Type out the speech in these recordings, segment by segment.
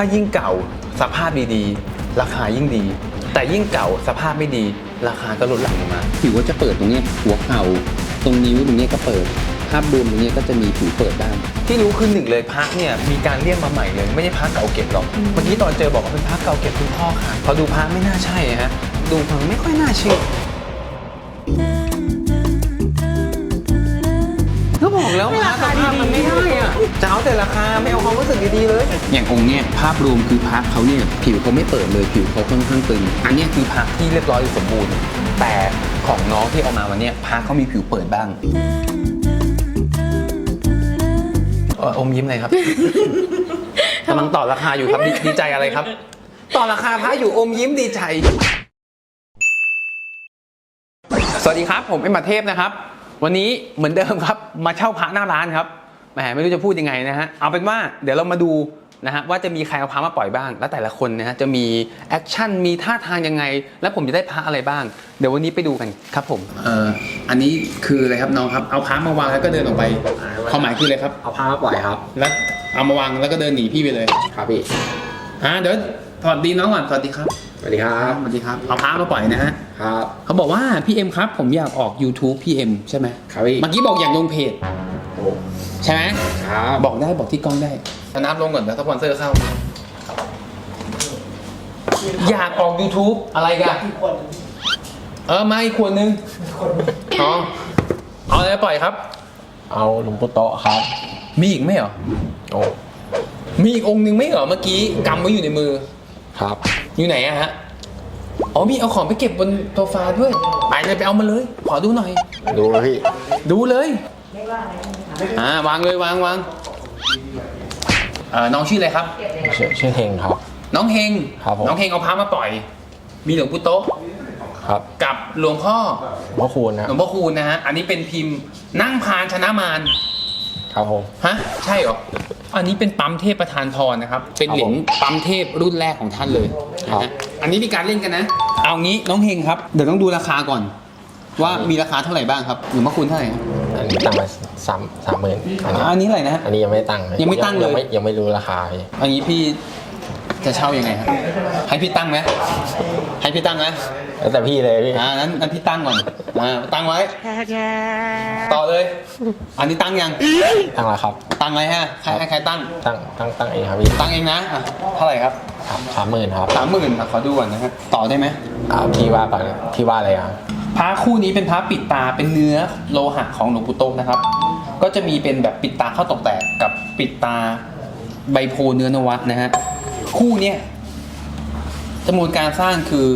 ถ้ายิ่งเก่าสภาพดีๆ ราคายิ่งดี แต่ยิ่งเก่าสภาพไม่ดี ราคาก็ลดหลั่นลงมาผิวก็จะเปิดตรงเนี้ยหัวเข่าตรงนิ้วตรงเนี้ยก็เปิด ภาพรวมตรงเนี้ยก็จะมีผิวเปิดได้ที่รู้คือหนึ่งเลยพักเนี่ยมีการเรียกมาใหม่เลย ไม่ใช่พักเก่าเก็บหรอกเมื่อกี้ตอนเจอบอกว่าเป็นพักเก่าเก็บคุณพ่อค่ะพอดูพักไม่น่าใช่ฮะดูพังไม่ค่อยน่าเชื่อก็บอกแล้วพักสภาพมันไม่ได้อะ จะเอาแต่ราคาไม่เอาความรู้สึกดีๆเลย อย่างองค์เนี้ยภาพรวมคือพักเขาเนี่ยผิวเขาไม่เปิดเลยผิวเขาค่อนข้างตึง อันเนี้ยคือพักที่เรียบร้อยสมบูรณ์ แต่ของน้องที่เอามาวันเนี้ยพักเขามีผิวเปิดบ้างเอ่ออมยิ้มเลยครับ กำลังต่อราคาอยู่ครับดีดีใจอะไรครับ ต่อราคาพระอยู่อมยิ้มดีใจ สวัสดีครับ ผมเอ็มมาเทพนะครับ วันนี้เหมือนเดิมครับ มาเช่าพระหน้าร้านครับแหมไม่รู้จะพูดยังไงนะฮะ เอาเป็นว่าเดี๋ยวเรามาดูนะฮะว่าจะมีใครเอาพระมาปล่อยบ้าง แล้วแต่ละคนนะฮะจะมีแอคชั่นมีท่าทางยังไง แล้วผมจะได้พระอะไรบ้าง เดี๋ยววันนี้ไปดูกันครับผมเอ่ออันนี้คืออะไรครับน้องครับเอาพระมาวางแล้วก็เดินออกไปความหมายคืออะไรครับเอาผ้ามาปล่อยครับ แล้วเอามาวางแล้วก็เดินหนีพี่ไปเลยครับพี่อ่าเดี๋ยวสวัสดีน้องก่อนสวัสดีครับสวัสดีครับสวัสดีครับเอาพระมาปล่อยนะฮะครับเขาบอกว่าพี่เอ็มครับผมอยากออก YouTube พี่เอ็มใช่ไหมครับพี่เมื่อกี้บอกอยากลงเพจโอ้ ใช่ไหมครับบอกได้บอกที่กล้องได้นับลงก่อนแล้วสปอนเซอร์เข้า อยากออก YouTube อะไรกันเออมาอีกขวดนึงอ๋อเอาอะไรปล่อยครับ เอาหลวงปู่โตะครับ มีอีกไหมเหรอโอ้มีอีกองค์นึงไหมเหรอเมื่อกี้กำไว้อยู่ในมือ ครับ อยู่ไหนอะฮะ อ๋อมีเอาของไปเก็บบนโซฟาด้วย ไปเลยไปเอามาเลย ขอดูหน่อย ดูเลยพี่ ดูเลย อ่าวางเลยวางวางเอ่อน้องชื่ออะไรครับ ชื่อชื่อเฮงครับ น้องเฮงครับผม น้องเฮงเอาพระมาปล่อย มีหลวงปู่โต๊ะครับกับหลวงพ่อพระคุณนะหลวงพ่อคูณนะฮะอันนี้เป็นพิมพ์นั่งพานชนะมารครับผม ฮะใช่เหรออันนี้เป็นปั๊มเทพประธานพรนะครับ เป็นเหรียญปั๊มเทพรุ่นแรกของท่านเลยนะฮะอันนี้มีการเล่นกันนะ เอางี้น้องเฮงครับเดี๋ยวต้องดูราคาก่อน ว่ามีราคาเท่าไหร่บ้างครับหลวงพ่อคูณเท่าไหร่ครับ อันนี้ตั้งมาสามสามหมื่นอันนี้อันนี้เท่าไหร่นะฮะ อันนี้ยังไม่ตั้งยังไม่ตั้งเลย ยังไม่ยังไม่รู้ราคาพี่อันนี้พี่จะเช่ายังไงครับให้พี่ตั้งไหมให้พี่ตั้งไหมแล้วแต่พี่เลยพี่อ่านั้นนั้นพี่ตั้งก่อนอ่าตั้งไว้ ต่อเลย อันนี้ตั้งยังตั้งแล้วครับ ตั้งไว้ฮะใครให้ใครตั้งตั้งตั้งตั้งเองครับพี่ตั้งเองนะอะเท่าไหร่ครับครับสามหมื่นครับสามหมื่นขอดูก่อนนะฮะต่อได้ไหมอ่าพี่ว่าก่อนพี่ว่าอะไรครับ พระคู่นี้เป็นพระปิดตาเป็นเนื้อโลหะของหลวงปู่โตะนะครับ ก็จะมีเป็นแบบปิดตาเข้าตกแตกกับปิดตาใบโพเนื้อนวะนะฮะคู่เนี้ยจำนวนการสร้างคือ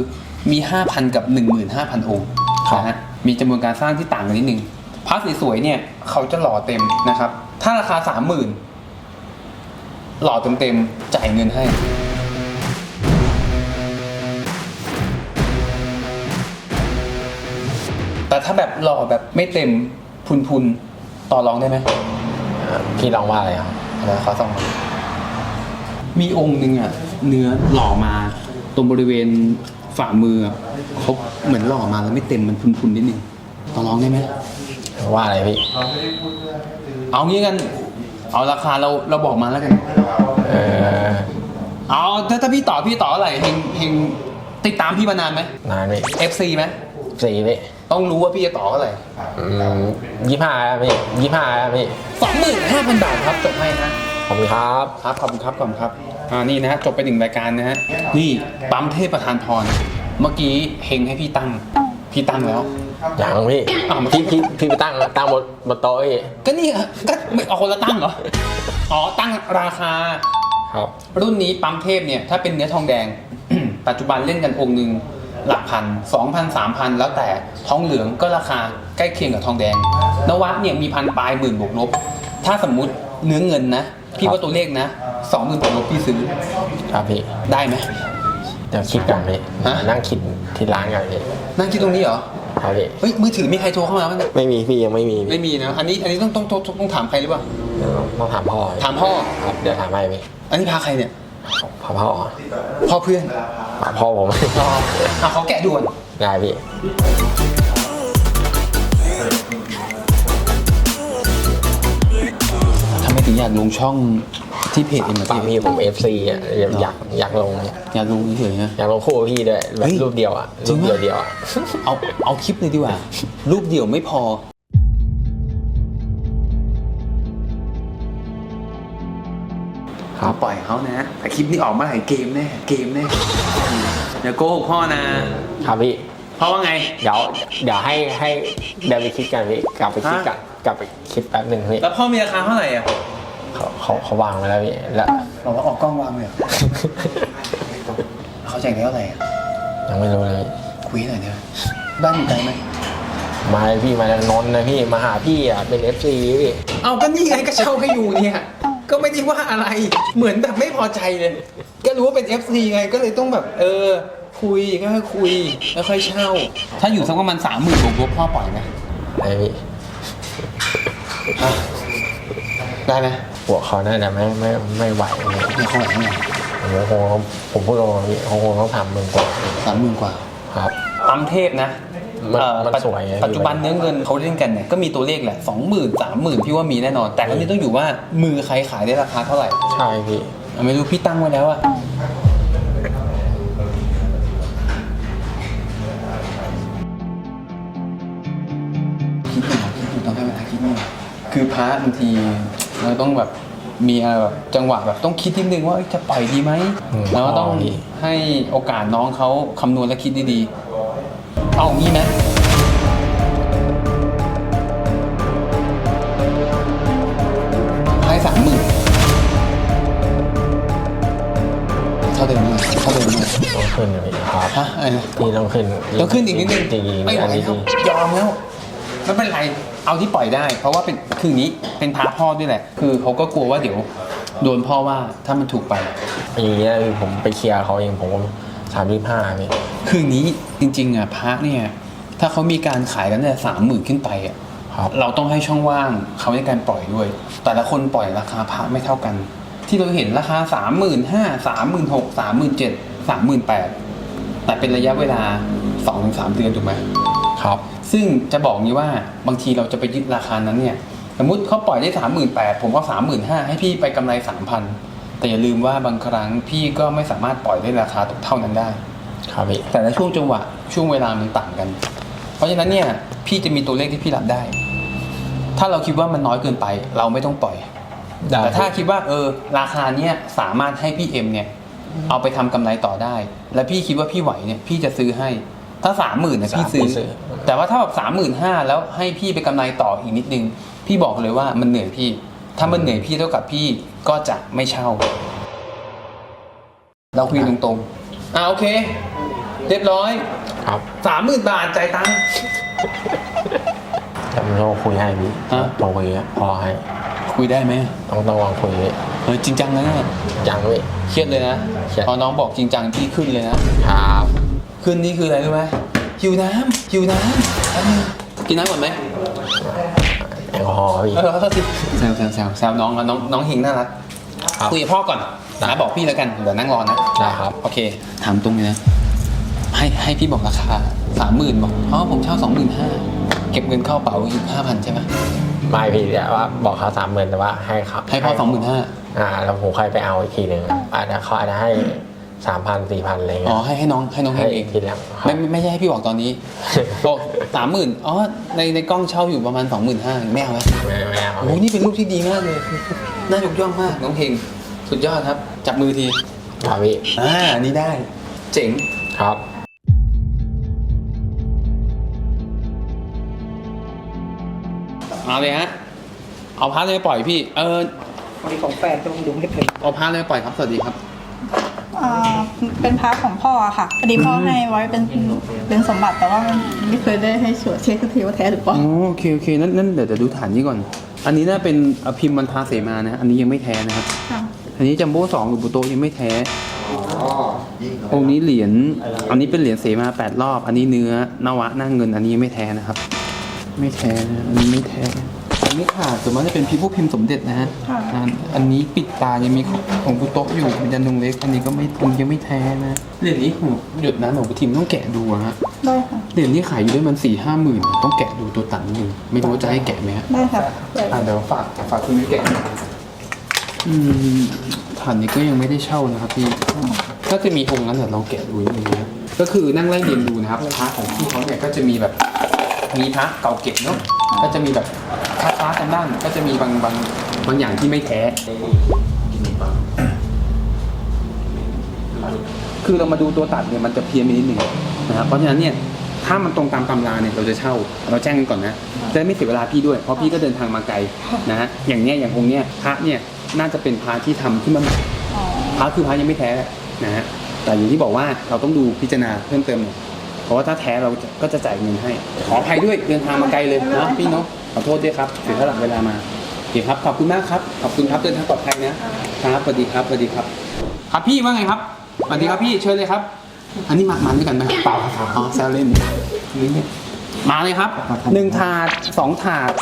มี 5,000 กับ 15,000 องค์นะฮะมีจำนวนการสร้างที่ต่างกันนิดนึงพระสวยๆเนี่ยเขาจะหล่อเต็มนะครับ ถ้าราคา 30,000หล่อเต็มๆจ่ายเงินให้ แต่ถ้าแบบหล่อแบบไม่เต็มพุนๆต่อรองได้ไหมอ่าพี่ลองว่าอะไรครับเดี๋ยวขอส่องหน่อยมีองค์หนึ่งอะ เนื้อหล่อมา ตรงบริเวณฝ่ามืออะเขาเหมือนหล่อมาแล้วไม่เต็มมันพุนๆนิดนึงต่อรองได้ไหม ว่าอะไรพี่ เอางี้กัน เอาราคาเราเราบอกมาแล้วกัน เออเอาถ้าถ้าพี่ต่อพี่ต่ออะไรเฮงเฮงติดตามพี่มานานไหมนานพี่ FC ไหมสี่พี่ ต้องรู้ว่าพี่จะต่อเท่าไหร่อืมยี่ห้าพี่ยี่ห้าพี่สองหมื่นห้าพันบาทครับจบให้นะขอบคุณครับครับขอบคุณครับขอบคุณครับอ่านี่นะฮะจบไปหนึ่งรายการนะฮะนี่ปั๊มเทพประธานพรเมื่อกี้เฮงให้พี่ตั้งพี่ตั้งแล้วอย่างพี่อ้าวมันพี่พี่พี่ไปตั้งตั้งบนบนโต๊ะพี่ก็นี่อะก็ไม่เอาคนละตั้งเหรออ๋อตั้งราคาครับรุ่นนี้ปั๊มเทพเนี่ยถ้าเป็นเนื้อทองแดง ปัจจุบันเล่นกันองค์หนึ่ง หลักพันสองพันสามพันแล้วแต่ทองเหลืองก็ราคาใกล้เคียงกับทองแดง นวัดเนี่ยมีพันปลายหมื่นบวกลบ ถ้าสมมุติเนื้อเงินนะ พี่ว่าตัวเลขนะสองหมื่นบวกลบพี่ซื้อครับพี่ได้ไหมเดี๋ยวคิดกันพี่ฮะ นั่งคิดที่ร้านกันพี่นั่งคิดตรงนี้เหรอครับพี่เฮ้ยมือถือมีใครโทรเข้ามาบ้างเนี่ยไม่มีพี่ยังไม่มีพี่ไม่มีนะอันนี้อันนี้ต้องต้องต้องต้องถามใครหรือเปล่าเดี๋ยวต้องถามพ่อพี่ถามพ่อ ครับเดี๋ยวถามให้พี่อันนี้พาใครเนี่ย พาพ่อพ่อเพื่อนพาพ่อผมอ๋ออะเขาแกะด่วนได้พี่ทำไมถึงอยากลงช่องที่เพจเอ็มบางทีผม FC อะอยากอยากลงเนี่ยอยากรู้เฉยๆนะอยากลงคู่กับพี่ด้วยแบเฮ้บยรูปเดียวอะจริรูงปปะเดียวเดียวๆอะเอาเอาคลิปเลยดีกว่า รูปเดียวไม่พอครับปล่อยเขานะแต่ คลิปนี้ออกมาไหนเกมแน่เกมแน่อย่าโกหกพ่อนะ ครับพี่ พ่อว่าไง เดี๋ยวเดี๋ยวให้ให้เดินไปคิดกันพี่กลับไปคิดกันกลับไปคิดแป๊บหนึ่งพี่แล้วพ่อมีราคาเท่าไหร่อะเขาเขาเขาวางไว้แล้วพี่แล้วบอกว่าออกกล้องวางเลยเหรอเขาแจกได้เท่าไหร่อะยังไม่รู้เลยคุยหน่อยนะบ้านอยู่ไกลไหมมาเลยพี่มาจากนนท์นะพี่มาหาพี่อะเป็น FC พี่เอาก็นี่ไงก็เช่าให้อยู่เนี่ย ก็ไม่ได้ว่าอะไร เหมือนแบบไม่พอใจเลย ก็รู้ว่าเป็น FC ไง ก็เลยต้องแบบ เออ คุยก็ค่อยคุยแล้วค่อยเช่า ถ้าอยู่สักประมาณสามหมื่นผมพ่อปล่อยไหมไอพี่ได้ไหมหัวเขาน่าจะไม่ไม่ไม่ไหวพี่เดี๋ยวเขาไหวเท่าไหร่ผมคงผมพูดตรงๆพี่เขาคงต้องทำมึงกว่าสามหมื่นกว่า ครับ ปั๊มเทพนะ มันเอ่อมันปัจสวยไงปัจจุบันเนื้อเงินเขาเล่นกันเนี่ยก็มีตัวเลขแหละสองหมื่นสามหมื่นพี่ว่ามีแน่นอน แต่ก็นี่ต้องอยู่ว่ามือใครขายได้ราคาเท่าไหร่ใช่พี่อะไม่รู้พี่ตั้งไว้แล้วอะคิดหน่อยคิดอยู่ต้องให้เวลาคิดหน่อยคือพระบางทีเราต้องแบบมีอะไรแบบจังหวะแบบต้องคิดนิดนึงว่าเอ้ยจะปล่อยดีไหมอืมแล้วก็ต้องอ๋อดีให้โอกาสน้องเขาคำนวณและคิดดีๆ เอางี้ไหมให้สามหมื่นเท่าเดิมเลยเท่าเดิมเลยต้องขึ้นเลยพี่ครับฮะอะไรนะพี่ต้องขึ้นต้องขึ้นอีกนิดนึงจริงๆไม่ไหวอันนี้คจรัริบงยอมแล้วไม่เป็นไรเอาที่ปล่อยได้ เพราะว่าเป็นคืออย่างนี้เป็นพาพ่อด้วยแหละ คือเขาก็กลัวว่าเดี๋ยว โดนพ่อว่าถ้ามันถูกไป อย่างเงี้ยคือผมไปเคลียร์เขาเองผม สามสิบห้าพี่คืออย่างนี้จริงๆอะพระเนี่ย ถ้าเขามีการขายกันเนี่ยสามหมื่นขึ้นไปอะครับเราต้องให้ช่องว่างเขาในการปล่อยด้วย แต่ละคนปล่อยราคาพระไม่เท่ากัน ที่เราเห็นราคาสามหมื่นห้าสามหมื่นหกสามหมื่นเจ็ดสามหมื่นแปดแต่เป็นระยะเวลาสองถึงสามเดือนถูกไหมครับ ซึ่งจะบอกนี้ว่าบางทีเราจะไปยึดราคานั้นเนี่ย สมมติเขาปล่อยได้สามหมื่นแปดผมก็สามหมื่นห้าให้พี่ไปกำไรสามพัน แต่อย่าลืมว่าบางครั้งพี่ก็ไม่สามารถปล่อยได้ราคาเท่านั้นได้ ครับพี่แต่ละช่วงจังหวะช่วงเวลามันต่างกัน เพราะฉะนั้นเนี่ยพี่จะมีตัวเลขที่พี่รับได้ ถ้าเราคิดว่ามันน้อยเกินไป เราไม่ต้องปล่อย ได้แต่ถ้าคิดว่าเออราคาเนี้ยสามารถให้พี่เอ็มเนี่ยเอาไปทำกำไรต่อได้ และพี่คิดว่าพี่ไหวเนี่ยพี่จะซื้อให้ ถ้าสามหมื่นนะพี่ซื้อแต่ว่าถ้าแบบสามหมื่นห้าแล้วให้พี่ไปกำไรต่ออีกนิดนึง พี่บอกเลยว่ามันเหนื่อยพี่ ถ้ามันเหนื่อยพี่เท่ากับพี่ก็จะไม่เช่า เราคุยตรงๆอ่าโอเค เรียบร้อยครับสามหมื่นบาทจ่ายตังค์ แต่ผมต้องคุยให้พี่ฮะ ลองคุยให้พอให้คุยได้ไหมต้องต้องลองคุยพี่เออจริงจังนะเนี่ยยังพี่ เครียดเลยนะเครียด พอน้องบอกจริงจังพี่ขึ้นเลยนะครับขึ้นนี่คืออะไรรู้ไหมหิวน้ำหิวน้ำแป๊บนึงกินน้ำก่อนไหม แอลกอฮอล์พี่ เออขอโทษทีแซวแซวแซวแซวน้องแล้วน้องน้องหิงน่ารักครับคุยกับพ่อก่อนนะบอกพี่แล้วกันเดี๋ยวนั่งรอนะ ได้ครับ โอเค ถามตรงเลยนะ ให้ให้พี่บอกราคาสามหมื่นบอกอ๋อผมเช่าสองหมื่นห้าเก็บเงินเข้าเป๋าอีกห้าพันใช่ไหม ไม่พี่แต่ว่าบอกเขาสามหมื่นแต่ว่าให้ครับให้พ่อสองหมื่นห้าอ่าแล้วผมค่อยไปเอาอีกทีหนึ่งอาจจะเขาอาจจะให้ สามพันสี่พันอะไรอ๋เงี้อยให้ให้น้องให้น้องเฮให้งเออีงกทีหลังครับไม่ไม่ไม่ใช่ให้พี่บอกตอนนี้บอกสามหมื่นอ๋อในในกล้องเช่าอยู่ประมาณสองหมื่นห้าไม่เอาไหมไม่ไม่เอาโอ้โหนี่เป็นรูปที่ดีมากเลยน่ายกย่องมากน้องเฮงสุดยอดครับ จับมือทีครับพี่อ่าอันนี่ได้ เจ๋ง ครับ เอาเลยฮะ เอาพาร์ทเลยปล่อยพี่ เออ มีของแฟนต้องดูให้เป็นเอาพาร์ทเลยปล่อยครับ สวัสดีครับ อ่าเป็นพาร์ทของพ่ออะค่ะพอดีพ่อให้ไว้เป็นเป็นสมบัติแต่ว่ามันไม่เคยได้ให้ตรวจเช็คสักทีว่าแท้หรือเปล่า อ๋อโอเคโอเคนั่นนั่นเดี๋ยวเดี๋ยวดูฐานนี้ก่อน อันนี้น่าเป็นอภิมพ์มันทาเสมานะอันนี้ยังไม่แท้นะครับ ค่ะ อันนี้จัมโบ้สองหรือบุโตะยังไม่แท้ องค์นี้เหรียญ อันนี้เป็นเหรียญเสมาแปดรอบ อันนี้เนื้อนวะหน้าเงิน อันนี้ยังไม่แท้นะครับ ไม่แท้นะอันนี้ไม่แท้ อันนี้ขาดส่วนมากจะเป็นพิมพ์พวกพิมพ์สมเด็จนะฮะค่ะ อันอันนี้ปิดตายังมีของของบุโตะอยู่เป็นยันดงเล็ก อันนี้ก็ไม่อันนี้ยังไม่แท้นะเหรียญนี้หัวหยดน้ำของพิมพ์ต้องแกะดูอะฮะได้ค่ะ เหรียญนี้ขายอยู่ด้วยมันสี่ห้าหมื่นต้องแกะดูตัวตันนิดนึงไม่รู้ว่าจะให้แกะไหมฮะ ได้ค่ะได้อ่าเดี๋ยวฝากฝากคุณมิ้วแกะอืมฐานนี้ก็ยังไม่ได้เช่านะครับพี่ ก็จะมีองค์นั้นเดี๋ยวลองแกะดูนิดนึงนะก็คือนั่งไล่เรียนดูนะครับพระของพี่เขาเนี่ยก็จะมีแบบ มีพระเก่าเก็บเนาะก็จะมีแบบ คล้าๆกันบ้างก็จะมีบางบางบางอย่างที่ไม่แท้คือเรามาดูตัวตัดเนี่ยมันจะเพี้ยนไปนิดหนึ่งนะครับเพราะฉะนั้นเนี่ยถ้ามันตรงตามตำราเนี่ยเราจะเช่าเราแจ้งกันก่อนนะจะได้ไม่เสียเวลาพี่ด้วยเพราะพี่ก็เดินทางมาไกลนะฮะอย่างเนี้ยอย่างองค์เนี้ยพระเนี่ยน่าจะเป็นพระที่ทำขึ้นมาใหม่อ๋อพระคือพระยังไม่แท้นะฮะแต่อย่างที่บอกว่าเราต้องดูพิจารณาเพิ่มเติมหน่อยเพราะว่าถ้าแท้เราก็จะจ่ายเงินให้ขออภัยด้วยเดินทางมาไกลเลยนะพี่เนาะ ขอโทษด้วยครับเสียสละเวลามาโอเคครับ ขอบคุณมากครับ ขอบคุณครับเดินทางปลอดภัยนะครับสวัสดีครับสวัสดีครับ ครับพี่ว่าไงครับสวัสดีครับพี่เชิญเลยครับ อันนี้หมักมันด้วยกันไหมเปล่าครับอ๋อแซวเล่นนี่มาเลยครับหนึ่งถาดสองถาด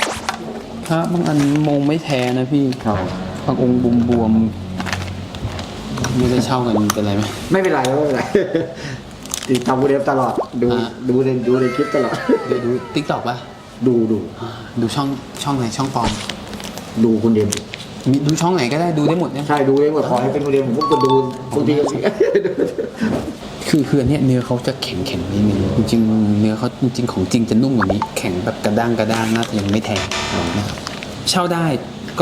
ครับบางอันมงไม่แท้นะพี่ครับบางองค์บวมๆไม่ได้เช่ากันเป็นไรไหมไม่เป็นไรไม่เป็นไรติดตามบูเดฟตลอดดูอ่าดูในดูในคลิปตลอดเดี๋ยวดูติ๊กต็อกป่ะ ดูดูอ่าดูช่องช่องไหนช่องปลอมดูคุณเดียมมีดูช่องไหนก็ได้ดูได้หมดเนี่ยใช่ดูเองว่าขอให้เป็นคุณเดียมผมก็ดูบางทีก็คือคืออันเนี้ยเนื้อเขาจะแข็งแข็งนิดนึงจริงๆเนื้อเขาจริงๆของจริงจะนุ่มกว่านี้ แข็งแบบกระด้างกระด้างน่าจะยังไม่แทงนะครับเช่าได้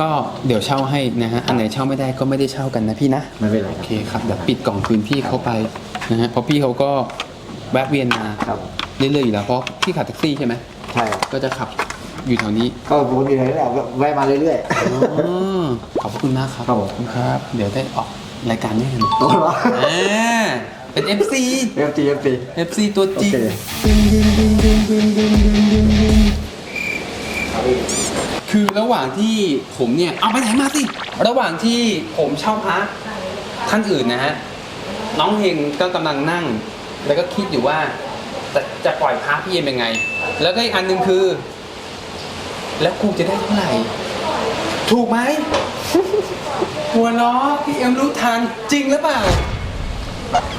ก็เดี๋ยวเช่าให้นะฮะอันไหนเช่าไม่ได้ก็ไม่ได้เช่ากันนะพี่นะไม่เป็นไรโอเคครับเดี๋ยวปิดกล่องคืนพี่เขาไปนะฮะเพราะพี่เขาก็แวะเวียนมาครับเรื่อยๆอยู่แล้วเพราะพี่ขับแท็กซี่ใช่ไหมใช่ก็จะขับอยู่แถวนี้ก็ผมมีอะไรแหละแวะมาเรื่อยอ๋อขอบพระคุณมากครับครับผมขอณครับ เดี๋ยวได้ออกรายการด้วยกันๆตัวเหรออ่าเป็น FC เอฟซีเอฟซี FC ตัวจริงโอเค คือระหว่างที่ผมเนี่ย เอาไปไหนมาสิ ระหว่างที่ผมเช่าพระท่านอื่นนะฮะ น้องเฮงก็กำลังนั่ง แล้วก็คิดอยู่ว่า จะจะปล่อยพระพี่เอ็มยังไง แล้วก็อีกอันหนึ่งคือ แล้วกูจะได้เท่าไหร่ ถูกไหม หัวล้อพี่เอ็มรู้ทันจริงหรือเปล่า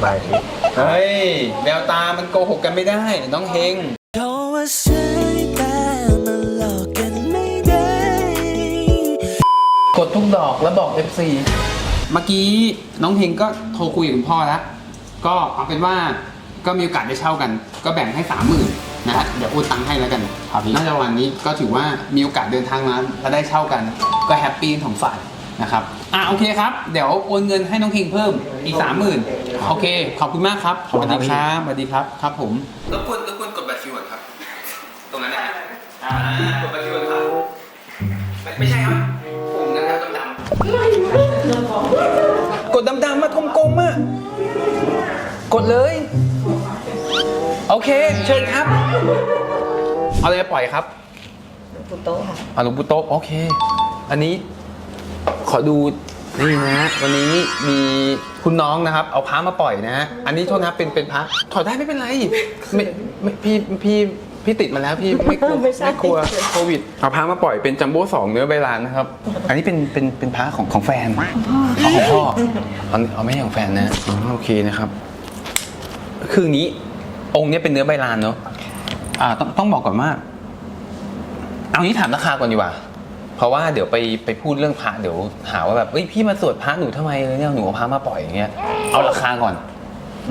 บายพี่เฮ้ยแววตามันโกหกกันไม่ได้ น้องเฮง เพราะว่าสายตามันหลอกกันไม่ได้ กดทุกดอกแล้วบอก FC เมื่อกี้น้องเฮงก็โทรคุยกับคุณพ่อแล้ว ก็เอาเป็นว่า ก็มีโอกาสได้เช่ากัน ก็แบ่งให้สามหมื่นนะฮะเดี๋ยวโอนตังค์ให้แล้วกันน่าจะวันนี้ก็ถือว่ามีโอกาสเดินทางมาแล้วได้เช่ากันก็แฮปปี้ทั้งสองฝ่ายนะครับอะโอเคครับ เดี๋ยวโอนเงินให้น้องเฮงเพิ่มอีกสามหมื่นโอเค ขอบคุณมากครับสวัสดีครับสวัสดีครับครับผมรบกวนรบกวนกดบัตรคิวก่อนครับ ตรงนั้นนะฮะอ่ากดบัตรคิวก่อนครับไม่ไม่ใช่ครับปุ่มนะครับดำๆ กดดำๆมากลมๆอะกดเลยโอ เค เชิญครับ เอาอะไรมาปล่อยครับปุโต้ค่ะเอาหลวงปู่โตะโอเค อันนี้ขอดูนี่นะ วันนี้มีคุณน้องนะครับ เอาพระมาปล่อยนะอันนี้โทษนะเป็นเป็นพระถอดได้ไม่เป็นไรไม่ไม่พี่พี่พี่ติดมาแล้วพี่ไม่กลัวไม่ใช่กลัวโควิดเอาพระมาปล่อยเป็นจัมโบ้สองเนื้อใบลานนะครับ อันนี้เป็นเป็นเป็นพระของของแฟนของพ่อเอาเอาไม่ใช่ของแฟนนะอ๋อโอเคนะครับ คืออย่างนี้ องค์เนี้ยเป็นเนื้อใบลานเนาะอ่าต้องต้องบอกก่อนว่า เอานี้ถามราคาก่อนดีกว่า เพราะว่าเดี๋ยวไปไปพูดเรื่องพระเดี๋ยวหาว่าแบบเอ้ยพี่มาสวดพระหนูทำไมเลยเนี่ยหนูเอาพระมาปล่อยอย่างเงี้ยเอาราคาก่อน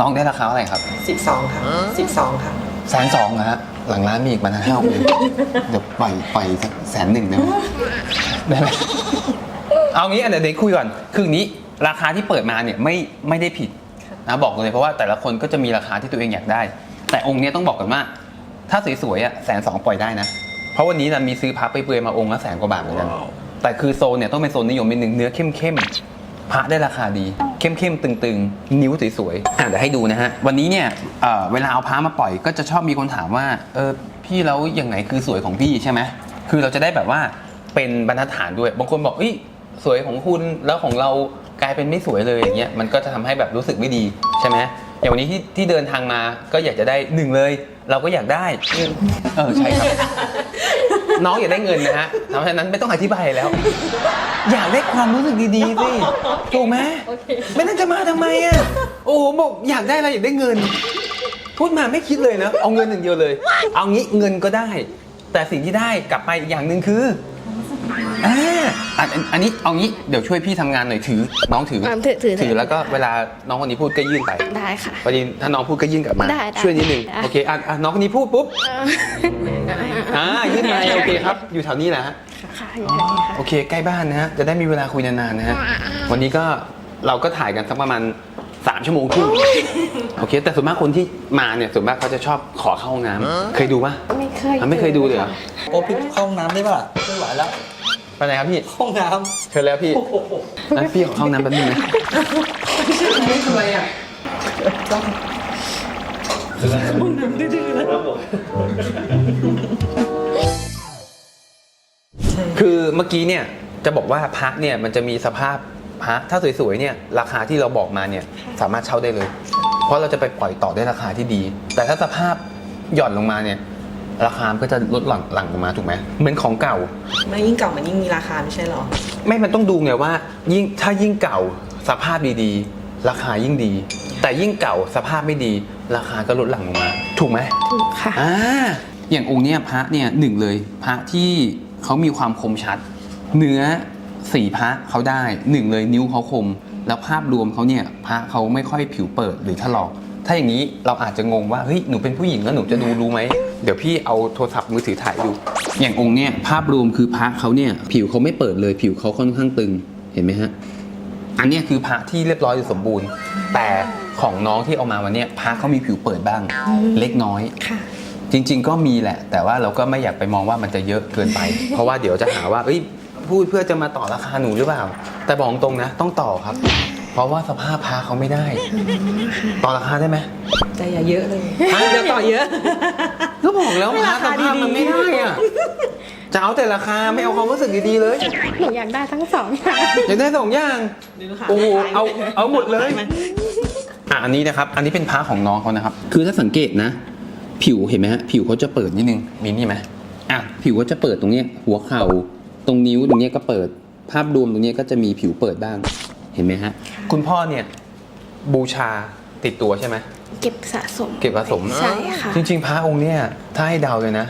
น้องได้ราคาเท่าไหร่ครับสิบสองค่ะสิบสองค่ะแสนสองนะฮะหลังร้านมีอีกประมาณห้าองค์เดี๋ยวปล่อยปล่อยสักแสนหนึ่งได้ไหมได้ไหมเอางี้อันเดี๋ยวเดี๋ยวคุยก่อนคืออย่างนี้ราคาที่เปิดมาเนี่ยไม่ไม่ได้ผิดนะบอกเลยเพราะว่าแต่ละคนก็จะมีราคาที่ตัวเองอยากได้ แต่องค์เนี้ยต้องบอกก่อนว่า ถ้าสวยๆอะแสนสองปล่อยได้นะ เพราะวันนี้นะมีซื้อพระไปเปลือยมาองค์ละแสนกว่าบาทเหมือนกันแต่คือโซนเนี่ยต้องเป็นโซนนิยมนิดนึงเนื้อเข้มๆพระได้ราคาดี เข้มๆตึงๆ นิ้วสวยๆอะเดี๋ยวให้ดูนะฮะวันนี้เนี่ยเอ่อเวลาเอาพระมาปล่อยก็จะชอบมีคนถามว่าเออพี่แล้วอย่างไหนคือสวยของพี่ใช่ไหมคือเราจะได้แบบว่าเป็นบรรทัดฐานด้วยบางคนบอกเอ้ยสวยของคุณแล้วของเรากลายเป็นไม่สวยเลยอย่างเงี้ยมันก็จะทำให้แบบรู้สึกไม่ดีใช่ไหม อย่างวันนี้ที่ที่เดินทางมาก็อยากจะได้หนึ่งเลย เราก็อยากได้เออใช่ครับ น้องอยากได้เงินนะฮะเพราะฉะนั้นไม่ต้องอธิบายแล้ว อยากได้ความรู้สึกดีๆสิถูกไหมไม่น่าจะมาทำไมอะโอ้โหบอกอยากได้อะไรอยากได้เงิน พูดมาไม่คิดเลยนะเอาเงินอย่างเดียวเลย เอางี้เงินก็ได้ แต่สิ่งที่ได้กลับไปอีกอย่างหนึ่งคืออ่า อันอันอันนี้เอางี้เดี๋ยวช่วยพี่ทำงานหน่อยถือ น้องถือ อ่าถือถือ ถือแล้วก็เวลาน้องคนนี้พูดก็ยื่นไปได้ค่ะ พอดีถ้าน้องพูดก็ยื่นกลับมา ได้ได้ช่วยนิดนึงได้ โอเคอะอะน้องคนนี้พูดปุ๊บอ่ายื่นมาโอเคครับ อยู่แถวนี้แหละฮะ ค่ะอยู่แถวนี้ค่ะ โอเค ใกล้บ้านนะฮะ จะได้มีเวลาคุยนานๆนะฮะ วันนี้ก็เราก็ถ่ายกันสักประมาณสามชั่วโมงครึ่งโอเค แต่ส่วนมากคนที่มาเนี่ยส่วนมากเขาจะชอบขอเข้าห้องน้ำเคยดูปะไม่เคยอะไม่เคยดูเลยเหรอ โอ้พี่เข้าห้องน้ำได้ป่ะไม่ไหวแล้ว ไปไหนครับพี่ ห้องน้เชิญแล้วพี่งั้นพี่ขอเข้าห้องน้ำแป๊บนึงนะทำไมอะคือเมื่อกี้เนี่ยจะบอกว่าพระเนี่ยมันจะมีสภาพพระถ้าสวยๆเนี่ยราคาที่เราบอกมาเนี่ยสามารถเช่าได้เลย เพราะเราจะไปปล่อยต่อได้ราคาที่ดี แต่ถ้าสภาพหย่อนลงมาเนี่ย ราคามันก็จะลดหลั่งหลั่งลงมาถูกไหมเหมือนของเก่า ไม่ยิ่งเก่ามันยิ่งมีราคาไม่ใช่หรอ ไม่มันต้องดูไงว่า ยิ่งถ้ายิ่งเก่าสภาพดีๆ ราคายิ่งดี แต่ยิ่งเก่าสภาพไม่ดี ราคาก็ลดหลั่งลงมา ถูกไหมถูกค่ะ อ่าอย่างองค์เนี้ยพระเนี่ยหนึ่งเลยพระที่เขามีความคมชัด เนื้อสีพระเขาได้หนึ่งเลยนิ้วเขาคม แล้วภาพรวมเขาเนี่ยพระเขาไม่ค่อยผิวเปิดหรือถลอก ถ้าอย่างนี้เราอาจจะงงว่าเฮ้ยหนูเป็นผู้หญิงแล้วหนูจะดูรู้ไหมเดี๋ยวพี่เอาโทรศัพท์มือถือถ่ายดูอย่างองค์เนี่ยภาพรวมคือพระเขาเนี่ยผิวเขาไม่เปิดเลยผิวเขาค่อนข้างตึงเห็นไหมฮะอันเนี้ยคือพระที่เรียบร้อยหรือสมบูรณ์ แต่ของน้องที่เอามาวันเนี้ยพระเขามีผิวเปิดบ้าง เล็กน้อยค่ะจริง ๆ ก็มีแหละ แต่ว่าเราก็ไม่อยากไปมองว่ามันจะเยอะเกินไป เพราะว่าเดี๋ยวจะหาว่าเอ้ยพูดเพื่อจะมาต่อราคาหนูหรือเปล่า แต่บอกตรงนะ ต้องต่อครับเพ ราะว่าสภาพพระเขาไม่ได้ ต่อราคาได้ไหมแต่อย่าเยอะเลยเดี๋ยวต่อเยอะ ก็บอกแล้วพระสภาพมันไม่ได้อะจะเอาแต่ราคาไม่เอาความรู้สึกดีๆเลยหนูอยากได้ทั้งสองอย่างอยากได้สองอย่างโอ้โหเอาเอาหมดเลยอะอันนี้นะครับ อันนี้เป็นพระของน้องเขานะครับ คือถ้าสังเกตนะ ผิวเห็นไหมฮะผิวเขาจะเปิดนิดนึงมีนี่ไหมอะผิวก็จะเปิดตรงเนี้ยหัวเข่าตรงนิ้วตรงเนี้ยก็เปิด ภาพรวมตรงเนี้ยก็จะมีผิวเปิดบ้าง เห็นไหมฮะ คุณพ่อเนี่ยบูชาติดตัวใช่ไหม เก็บสะสมเก็บผสม ใช่ค่ะ จริง ๆ พระองค์เนี่ยถ้าให้เดาเลยนะ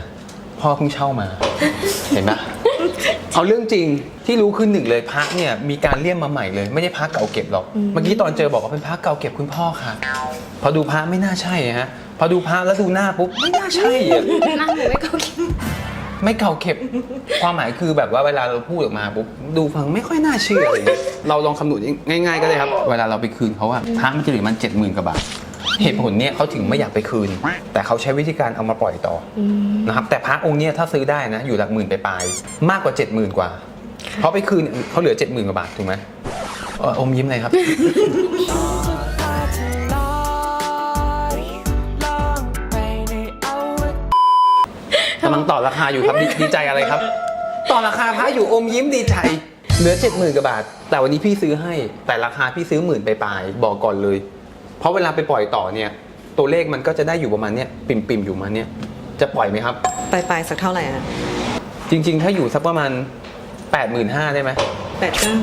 พ่อเพิ่งเช่ามา เห็นปะเอาเรื่องจริงที่รู้คือหนึ่งเลยพระเนี่ยมีการเลี่ยมมาใหม่เลย ไม่ใช่พระเก่าเก็บหรอก เมื่อกี้ตอนเจอบอกว่าเป็นพระเก่าเก็บคุณพ่อค่ะ พอดูพระไม่น่าใช่ฮะ พอดูพระแล้วดูหน้าปุ๊บไม่น่าใช่อะนั่งหนูไม่เข้าคิด ไม่เก่าเก็บ ความหมายคือแบบว่าเวลาเราพูดออกมาปุ๊บดูฟังไม่ค่อยน่าเชื่ออะไรอย่างเงี้ยเราลองคำนวณง่ายๆก็ได้ครับ เวลาเราไปคืนเขาอะพระมันจะเหลือมันเจ็ดหมื่นกว่าบาท เหตุผลเนี่ยเขาถึงไม่อยากไปคืน แต่เขาใช้วิธีการเอามาปล่อยต่ออนะครับแต่พระองค์เนี่ยถ้าซื้อได้นะ อยู่หลักหมื่นไปปลายๆมากกว่าเจ็ดหมื่นกว่าเพราะไปคืนเขาเหลือเจ็ดหมื่นกว่าบาทถูกไหมเอออมยิ้มเลยครับ ต่อราคาอยู่ครับดีดีใจอะไรครับ ต่อราคาพระอยู่อมยิ้มดีใจ เหลือเจ็ดหมื่นกว่าบาท แต่วันนี้พี่ซื้อให้ แต่ราคาพี่ซื้อหมื่นไปปลายๆบอกก่อนเลย เพราะเวลาไปปล่อยต่อเนี่ย ตัวเลขมันก็จะได้อยู่ประมาณเนี้ยปิ่มปิ่มๆอยู่ประมาณเนี้ยจะปล่อยไหมครับ ปลายปลายๆสักเท่าไหร่อะจริง ๆ ถ้าอยู่สักประมาณ8ปดหมื่นห้าได้ไหมแปดเก้า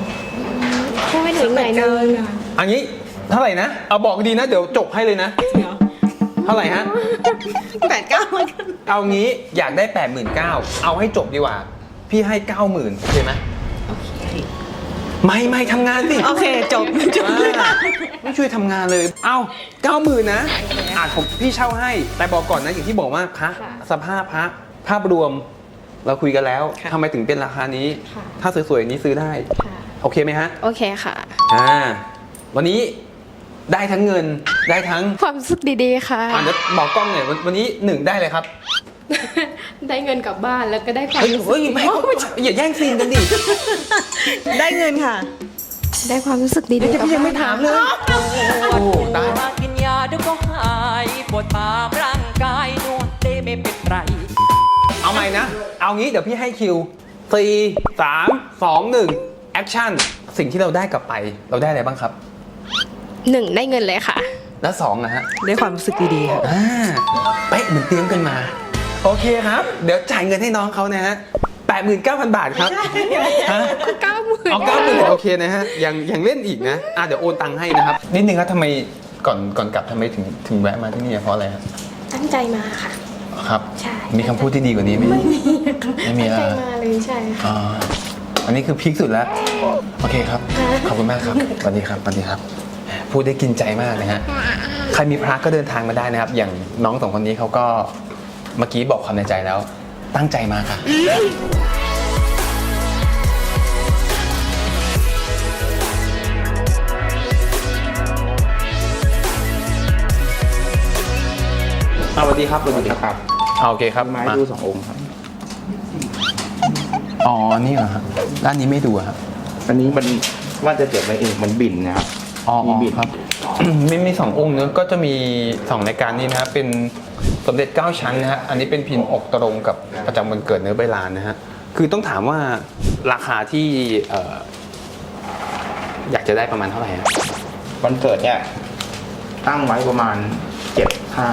ช่วยหนูหน่อยนึงอันนี้เท่าไหร่นะเอาบอกดีนะ เดี๋ยวจบให้เลยนะ เท่าไหร่ฮะ แปดเก้าเหมือนกันเอางี้อยากได้8ปดหมื่นเก้าเอาให้จบดีกว่า พี่ให้เก้าหมื่นโอเคไหมไม่ไม่ทำงานสิโอเคจบจบอ่าไม่ช่วยทำงานเลย เอ้าเก้าหมื่นนะอ่าผมพี่เช่าให้ แต่บอกก่อนนะอย่างที่บอกว่าพระสภาพพระภาพรวม เราคุยกันแล้วทำไมถึงเป็นราคานี้ถ้าสวยๆนี้ซื้อได้ ค่ะ โอเคไหมฮะ โอเคค่ะ อ่า วันนี้ ได้ทั้งเงินได้ทั้งความรู้สึกดีๆค่ะ อ่าเดี๋ยวบอกกล้องหน่อยวันวันนี้หนึ่งได้เลยครับได้เงินกลับบ้านแล้วก็ได้ความเฮ้ยรู้สึกเฮ้ยไม่อย่าแย่งซีนกันดิได้เงินค่ะ ได้ความรู้สึกดีๆกลับยังบ้าไม่นถามเลยโอ้ตายมากินยาเดี๋ยวก็หายปวดตามร่างกายนวดเต้ไม่เป็นไร เอาใหม่นะ เอางี้เดี๋ยวพี่ให้คิวสี่สามสองหนึ่งแอคชั่นสิ่งที่เราได้กลับไปเราได้อะไรบ้างครับ หนึ่งได้เงินเลยค่ะ แล้วสองนะฮะได้ความรู้สึกดีๆค่ะ อ่าเป๊ะเหมือนเตรียมกันมา โอเคครับ เดี๋ยวจ่ายเงินให้น้องเขานะฮะแปดหมื่นเก้าพันบาทครับฮะ เก้าหมื่นเอาเก้าหมื่นโอเคนะฮะยังยังเล่นอีกนะอะเดี๋ยวโอนตังค์ให้นะครับ นิดนึงครับทำไมก่อนก่อนกลับทำไมถึงถึงแวะมาที่นี่เพราะอะไรครับตั้งใจมาค่ะ ครับ ใช่ มีคำพูดที่ดีกว่านี้ไหม ไม่มีไม่มีตั้งใจอะมาเลยใช่ค่ะอ่าอันนี้คือพีคสุดแล้ว โอเคครับ ขอบคุณมากครับสวัสดีครับสวัสดีครับ พูดได้กินใจมากนะฮะใครมีพระก็เดินทางมาได้นะครับ อย่างน้องสองคนนี้เขาก็เมื่อกี้บอกความในใจแล้ว ตั้งใจมาค่ะอ่าสวัสดีครับสวัสดีครับอ่าโอเคครับไม้มาดูสององค์ครับ อ๋อนี่เหรอครับด้านนี้ไม่ดูอะครับอันนี้มันว่าจะเก็บไว้เองมันบินนะครับ อ๋อมีบิด ครับ มีมีสององค์เนื้อะก็จะมีสองรายการนี้นะครับเป็นสมเด็จเก้าชั้นนะฮะอันนี้เป็นพิมพ์อกตรงกับประจำวันเกิดเนื้อใบลานนะฮะคือต้องถามว่าราคาที่เอ่ออยากจะได้ประมาณเท่าไหร่ฮะวันเกิดเนี่ยตั้งไว้ประมาณเจ็ดห้า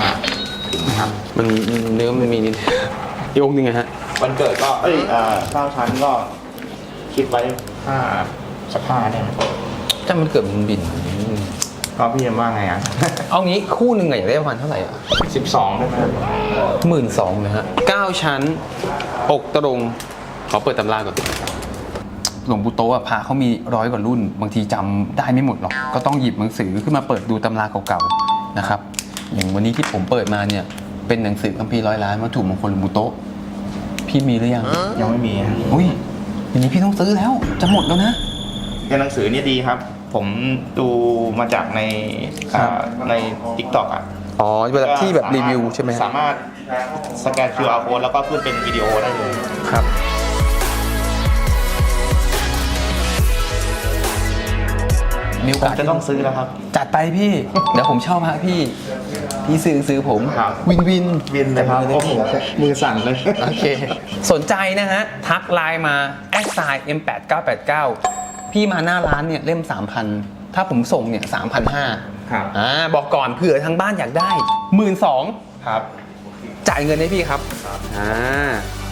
นะครับ มันเนื้อมันมีนิด อีกองค์หนึงอะฮะวันเกิดก็ เอ้ยเอ่อเก้าชั้นก็คิดไว้ห้าสักห้าเนี่ย ถ้ามันเกิดมันบินก็พี่ยังว่าไงอะ เอางี้คู่หนึ่งอะอยากได้ประมาณเท่าไหร่อะสิบสองได้ไหมครับหมื่นสองนะฮะเก้าชั้น อกตรง ขอเปิดตำราก่อน หลวงปู่โตะอะพระเขามีร้อยกว่ารุ่น บางทีจำได้ไม่หมดหรอก ก็ต้องหยิบหนังสือขึ้นมาเปิดดูตำราเก่าๆนะครับ อย่างวันนี้ที่ผมเปิดมาเนี่ย เป็นหนังสือคัมภีร์ร้อยล้านวัตถุมงคลหลวงปู่โตะพี่มีหรือยัง ยังไม่มีนะอุ้ยอย่างนี้พี่ต้องซื้อแล้ว จะหมดแล้วนะ แต่หนังสือเนี่ยดีครับ ผมดูมาจากในอ่าในทิกตอกอะอ๋อเวลาที่แบบรีวิวใช่ไหมฮะสามารถสแกน QR code แล้วก็ขึ้นเป็นวิดีโอได้เลยครับมีโอผมกาสจะต้องซื้อแล้วครับ จัดไปพี่ เดี๋ยวผมเช่าพระพี่ พี่ซื้อซื้อผม ครับ วินวินบินเลยครับโอ้โหมือสั่นเลย โอเค สนใจนะฮะ ทักไลน์มาแอดไซน์ M8989 พี่มาหน้าร้านเนี่ยเล่ม 3,000 ถ้าผมส่งเนี่ย3,500ครับ อ่าบอกก่อนเผื่อทางบ้านอยากได้หมื่นสองครับ จ่ายเงินให้พี่ครับอ่า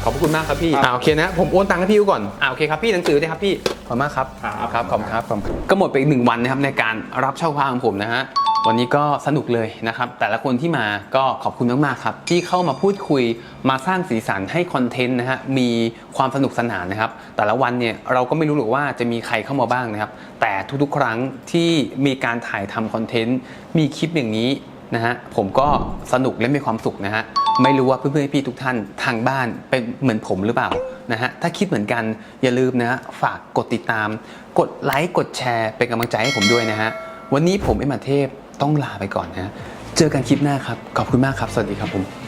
ขอบพระคุณมากครับพี่อ่าโอเคนะ ผมโอนตังค์ให้พี่ก่อนอ่าโอเคครับพี่หนังสือด้วยครับพี่ขอบคุณมากครับครับครับขอบคุณครับขอบคุณก็หมดไปอีกหนึ่งวันนะครับในการรับเช่าพระของผมนะฮะ วันนี้ก็สนุกเลยนะครับ แต่ละคนที่มาก็ขอบคุณมากๆครับ ที่เข้ามาพูดคุยมาสร้างสีสันให้คอนเทนต์นะฮะมีความสนุกสนานนะครับ แต่ละวันเนี่ยเราก็ไม่รู้หรอกว่าจะมีใครเข้ามาบ้างนะครับ แต่ทุกๆ ครั้งที่มีการถ่ายทำคอนเทนต์มีคลิปอย่างนี้นะฮะผมก็สนุกและมีความสุขนะฮะไม่รู้ว่าเพื่อนๆพี่ทุกท่านทางบ้านเป็นเหมือนผมหรือเปล่านะฮะถ้าคิดเหมือนกันอย่าลืมนะฮะฝากกดติดตาม กดไลค์กดแชร์เป็นกำลังใจให้ผมด้วยนะฮะวันนี้ผมเอ็มาเทพ ต้องลาไปก่อนนะเจอกันคลิปหน้าครับ ขอบคุณมากครับ สวัสดีครับผม